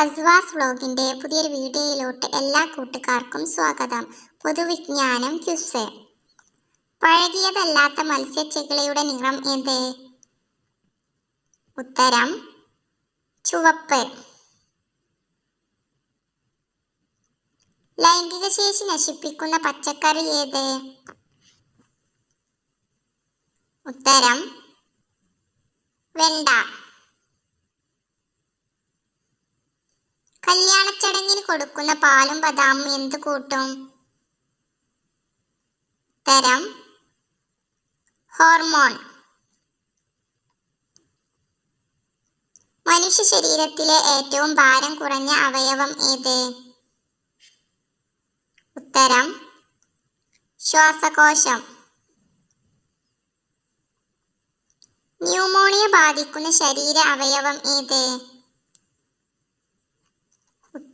അസ്വാസ് വ്ലോഗിന്റെ പുതിയൊരു വീഡിയോയിലോട്ട് എല്ലാ കൂട്ടുകാർക്കും സ്വാഗതം. പൊതുവിജ്ഞാനം ക്യുസ്. പഴകിയതല്ലാത്ത മത്സ്യച്ചെകിളിയുടെ നിറം ഏത് ഉത്തരം ചുവപ്പ്. ലൈംഗിക ശേഷി നശിപ്പിക്കുന്ന പച്ചക്കറി ഏത്? ഉത്തരം വെണ്ട. കല്യാണച്ചടങ്ങിന് കൊടുക്കുന്ന പാലും ബദാമും എന്ത് കൂട്ടും? തരം ഹോർമോൺ. മനുഷ്യ ശരീരത്തിലെ ഏറ്റവും ഭാരം കുറഞ്ഞ അവയവം ഏത്? ഉത്തരം ശ്വാസകോശം. ന്യൂമോണിയ ബാധിക്കുന്ന ശരീര അവയവം ഏത്?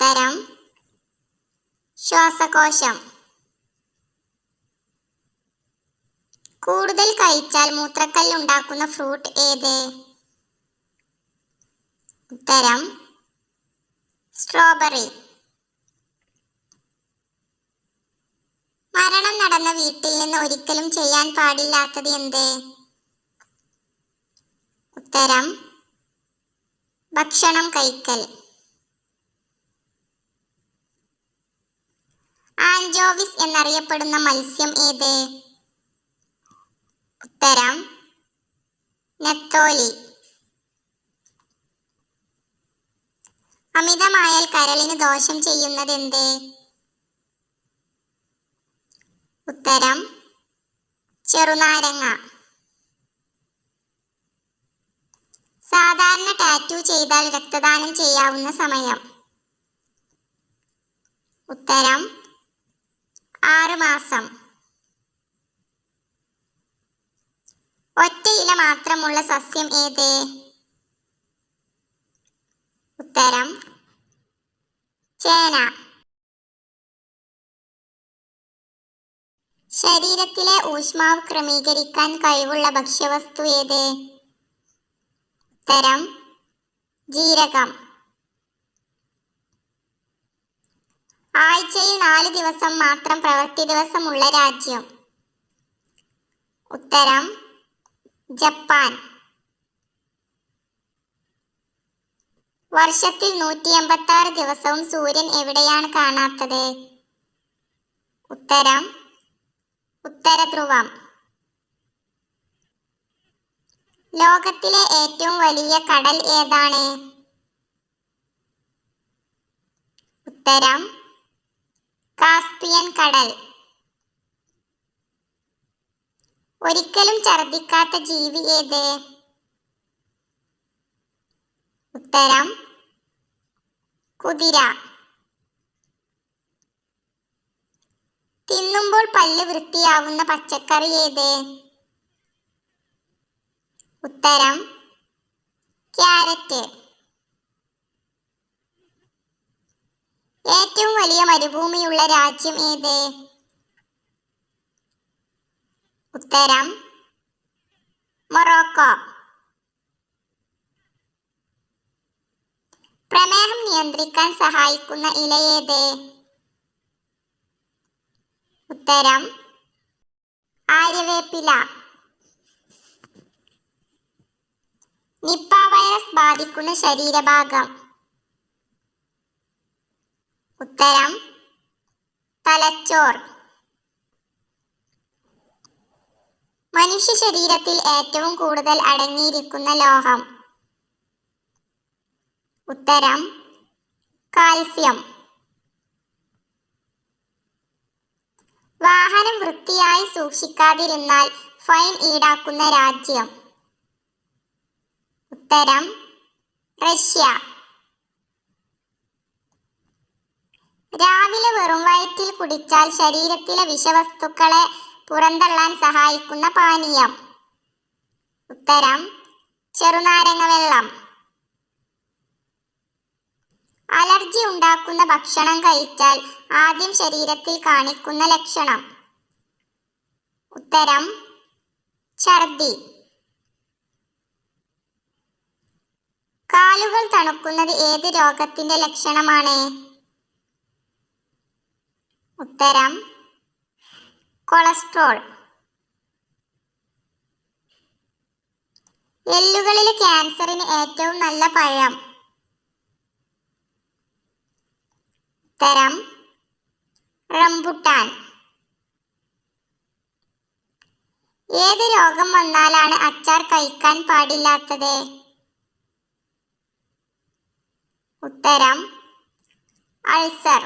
ഉത്തരം ശ്വാസകോശം. കൂടുതൽ കഴിച്ചാൽ മൂത്രക്കല്ല് ഉണ്ടാക്കുന്ന ഫ്രൂട്ട് ഏത്? ഉത്തരം സ്ട്രോബെറി മരണം നടന്ന വീട്ടിൽ നിന്ന് ഒരിക്കലും ചെയ്യാൻ പാടില്ലാത്തത് എന്ത്? ഉത്തരം ഭക്ഷണം കഴിക്കൽ. ആൻജോവിസ് എന്നറിയപ്പെടുന്ന മത്സ്യം ഏത്? ഉത്തരം നെത്തോലി. അമിതമായാൽ കരളിന് ദോഷം ചെയ്യുന്നത് എന്ത്? ഉത്തരം ചെറുനാരങ്ങ. സാധാരണ ടാറ്റു ചെയ്താൽ രക്തദാനം ചെയ്യാവുന്ന സമയം. ഉത്തരം ആറ് മാസം ഒറ്റ ഇല മാത്രമുള്ള സസ്യം ഏത്? ഉത്തരം ചേന. ശരീരത്തിലെ ഊഷ്മാവ് ക്രമീകരിക്കാൻ കഴിവുള്ള ഭക്ഷ്യവസ്തു ഏത്? ഉത്തരം ജീരകം. ആഴ്ചയിൽ നാല് ദിവസം മാത്രം പ്രവൃത്തി ദിവസമുള്ള രാജ്യം. ഉത്തരം ജപ്പാൻ. വർഷത്തിൽ നൂറ്റി എൺപത്തി ആറ് ദിവസവും സൂര്യൻ എവിടെയാണ് കാണാത്തത്? ഉത്തരം ഉത്തര ധ്രുവം ലോകത്തിലെ ഏറ്റവും വലിയ കടൽ ഏതാണ്? ഉത്തരം കാസ്പിയൻ കടൽ. ഒരിക്കലും ഛർദിക്കാത്ത ജീവി ഏത്? ഉത്തരം കുതിര. തിന്നുമ്പോൾ പല്ല് വൃത്തിയാവുന്ന പച്ചക്കറി ഏത്? ഉത്തരം ക്യാരറ്റ്. ഏറ്റവും വലിയ മരുഭൂമിയുള്ള രാജ്യം ഏത്? ഉത്തരം മൊറോക്കോ. പ്രമേഹം നിയന്ത്രിക്കാൻ സഹായിക്കുന്ന ഇല ഏത്? ഉത്തരം ആര്യവേപ്പില. നിപ്പ വൈറസ് ബാധിക്കുന്ന ശരീരഭാഗം. ഉത്തരം തലച്ചോർ. മനുഷ്യ ശരീരത്തിൽ ഏറ്റവും കൂടുതൽ അടങ്ങിയിരിക്കുന്ന ലോഹം. ഉത്തരം കാൽസ്യം. വാഹനം വൃത്തിയായി സൂക്ഷിക്കാതിരുന്നാൽ ഫൈൻ ഈടാക്കുന്ന രാജ്യം. ഉത്തരം റഷ്യ. രാവിലെ വെറും വയറ്റിൽ കുടിച്ചാൽ ശരീരത്തിലെ വിഷവസ്തുക്കളെ പുറന്തള്ളാൻ സഹായിക്കുന്ന പാനീയം. ഉത്തരം ചെറുനാരങ്ങ വെള്ളം. അലർജി ഉണ്ടാക്കുന്ന ഭക്ഷണം കഴിച്ചാൽ ആദ്യം ശരീരത്തിൽ കാണിക്കുന്ന ലക്ഷണം. ഉത്തരം ഛർദി. കാലുകൾ തണുക്കുന്നത് ഏത് രോഗത്തിന്റെ ലക്ഷണമാണ്? ഉത്തരം കൊളസ്ട്രോൾ. എല്ലുകളിലെ ക്യാൻസറിന് ഏറ്റവും നല്ല പഴം. ഉത്തരം റംബുട്ടാൻ. ഏത് രോഗം വന്നാലാണ് അച്ചാർ കഴിക്കാൻ പാടില്ലാത്തത്? ഉത്തരം അൾസർ.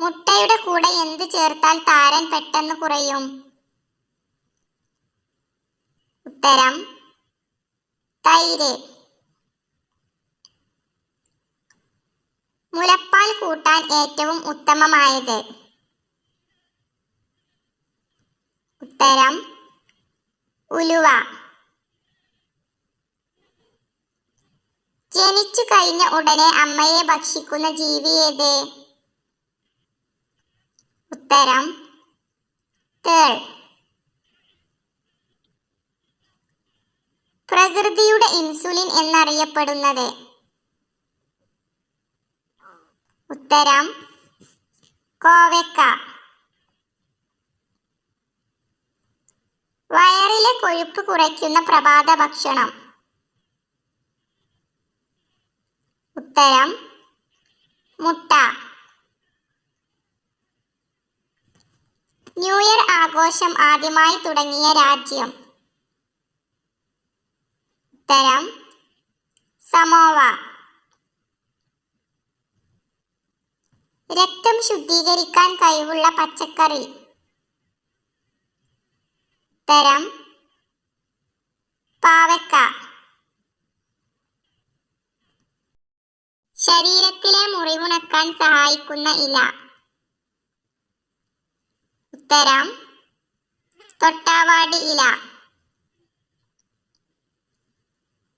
മുട്ടയുടെ കൂടെ എന്ത് ചേർത്താൽ താരൻ പെട്ടെന്ന് കുറയും? ഉത്തരം തൈര്. മുലപ്പാൽ കൂട്ടാൻ ഏറ്റവും ഉത്തമമായത്? ഉത്തരം ഉലുവ. ജനിച്ചു കഴിഞ്ഞ ഉടനെ അമ്മയെ ഭക്ഷിക്കുന്ന ജീവി ഉത്തരം തേൾ. പ്രകൃതിയുടെ ഇൻസുലിൻ എന്നറിയപ്പെടുന്നത്? ഉത്തരം കോവക്ക. വയറിലെ കൊഴുപ്പ് കുറയ്ക്കുന്ന പ്രഭാത ഭക്ഷണം? ഉത്തരം മുട്ട. ന്യൂ ഇയർ ആഘോഷം ആദ്യമായി തുടങ്ങിയ രാജ്യം. ഉത്തരം സമോവ. രക്തം ശുദ്ധീകരിക്കാൻ കഴിവുള്ള പച്ചക്കറി. ഉത്തരം പാവക്ക ശരീരത്തിലെ മുറിവുണക്കാൻ സഹായിക്കുന്ന ഇല. ഉത്തരം തൊട്ടാവാടി ഇല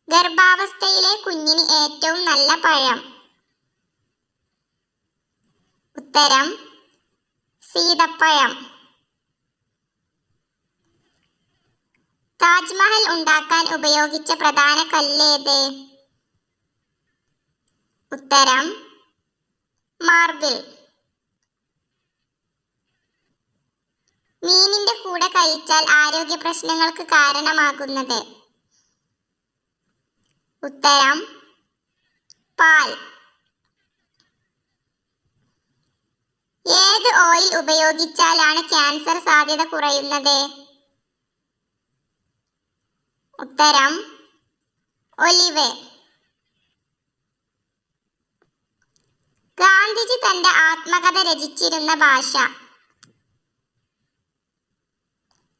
ഗർഭാവസ്ഥയിലെ കുഞ്ഞിന് ഏറ്റവും നല്ല പഴം. ഉത്തരം സീതപ്പഴം. താജ്മഹൽ ഉണ്ടാക്കാൻ ഉപയോഗിച്ച പ്രധാന കല്ലേത്? ഉത്തരം മാർബിൾ. മീനിന്റെ കൂടെ കഴിച്ചാൽ ആരോഗ്യ പ്രശ്നങ്ങൾക്ക് കാരണമാകുന്നത്. ഉത്തരം പാൽ. ഏത് ഓയിൽ ഉപയോഗിച്ചാലാണ് ക്യാൻസർ സാധ്യത കുറയുന്നത്? ഉത്തരം ഒലിവ്. ഗാന്ധിജി തന്റെ ആത്മകഥ രചിച്ചിരുന്ന ഭാഷ.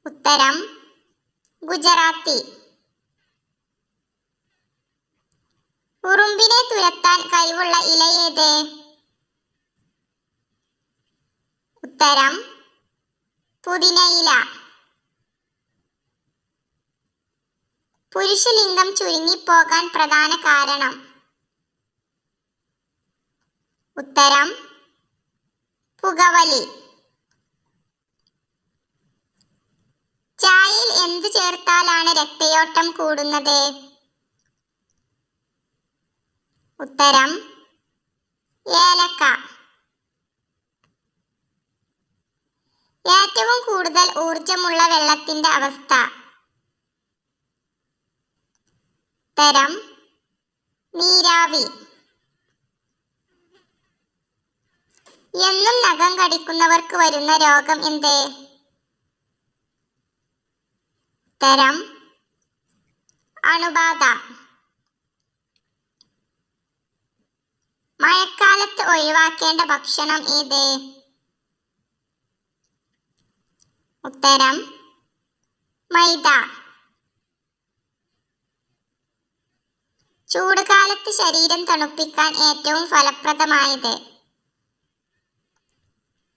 ഉത്തരം ഗുജറാത്തി. ഉറുമ്പിനെ തുരത്താൻ കഴിവുള്ള ഇലയേത് ഉത്തരം പുതിനയില പുരുഷലിംഗം ചുരുങ്ങിപ്പോകാൻ പ്രധാന കാരണം. ഉത്തരം പുകവലി. ചായയിൽ എന്ത് ചേർത്താലാണ് രക്തയോട്ടം കൂടുന്നത്? ഉത്തരം ഏലക്ക. ഏറ്റവും കൂടുതൽ ഊർജമുള്ള വെള്ളത്തിന്റെ അവസ്ഥ. ഉത്തരം നീരാവി. എന്നും നഖം കടിക്കുന്നവർക്ക് വരുന്ന രോഗം എന്ത്? ഉത്തരം അണുബാധ മഴക്കാലത്ത് ഒഴിവാക്കേണ്ട ഭക്ഷണം ഏത്? ഉത്തരം മൈദ. ചൂടുകാലത്ത് ശരീരം തണുപ്പിക്കാൻ ഏറ്റവും ഫലപ്രദമായത്?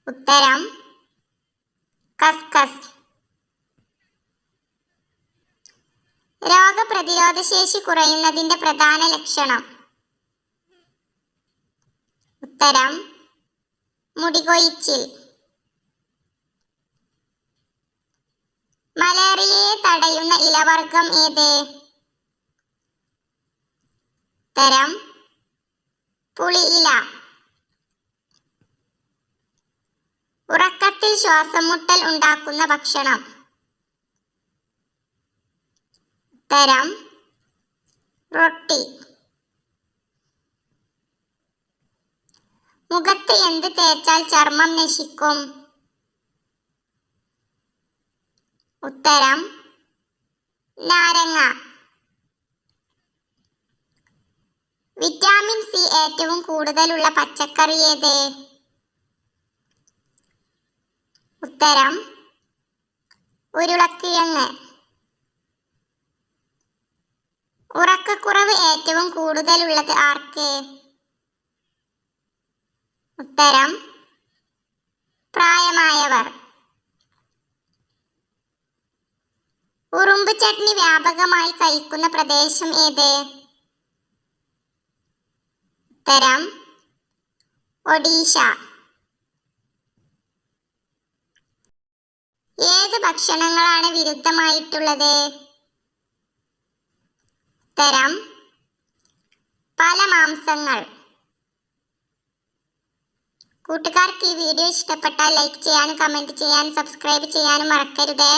ഉത്തരം കസ്കസ്. രോഗപ്രതിരോധ ശേഷി കുറയുന്നതിന്റെ പ്രധാന ലക്ഷണം. ഉത്തരം മുടികൊഴിച്ചിൽ. മലേറിയയെ തടയുന്ന ഇലവർഗം ഏത്? ഉത്തരം ഇല. ഉറക്കത്തിൽ ശ്വാസം മുട്ടൽ ഉണ്ടാക്കുന്ന ഭക്ഷണം. ഉത്തരം റൊട്ടി. മുഖത്ത് എന്ത് തേച്ചാൽ ചർമ്മം നശിക്കും? ഉത്തരം നാരങ്ങ. വിറ്റാമിൻ സി ഏറ്റവും കൂടുതലുള്ള പച്ചക്കറി ഏത്? ഉത്തരം ഉരുളക്കിഴങ്ങ്. ഉറക്കക്കുറവ് ഏറ്റവും കൂടുതലുള്ളത് ആർക്ക്? ഉത്തരം പ്രായമായവർ. ഉറുമ്പ് ചട്നി വ്യാപകമായി കഴിക്കുന്ന പ്രദേശം ഏത്? ഉത്തരം ഒഡീഷ. ഏത് ഭക്ഷണങ്ങളാണ് വിരുദ്ധമായിട്ടുള്ളത്? ഉത്തരം പല മാംസങ്ങൾ. കൂട്ടുകാർക്ക് ഈ വീഡിയോ ഇഷ്ടപ്പെട്ടാൽ ലൈക്ക് ചെയ്യാനും കമന്റ് ചെയ്യാനും സബ്സ്ക്രൈബ് ചെയ്യാനും മറക്കരുത്.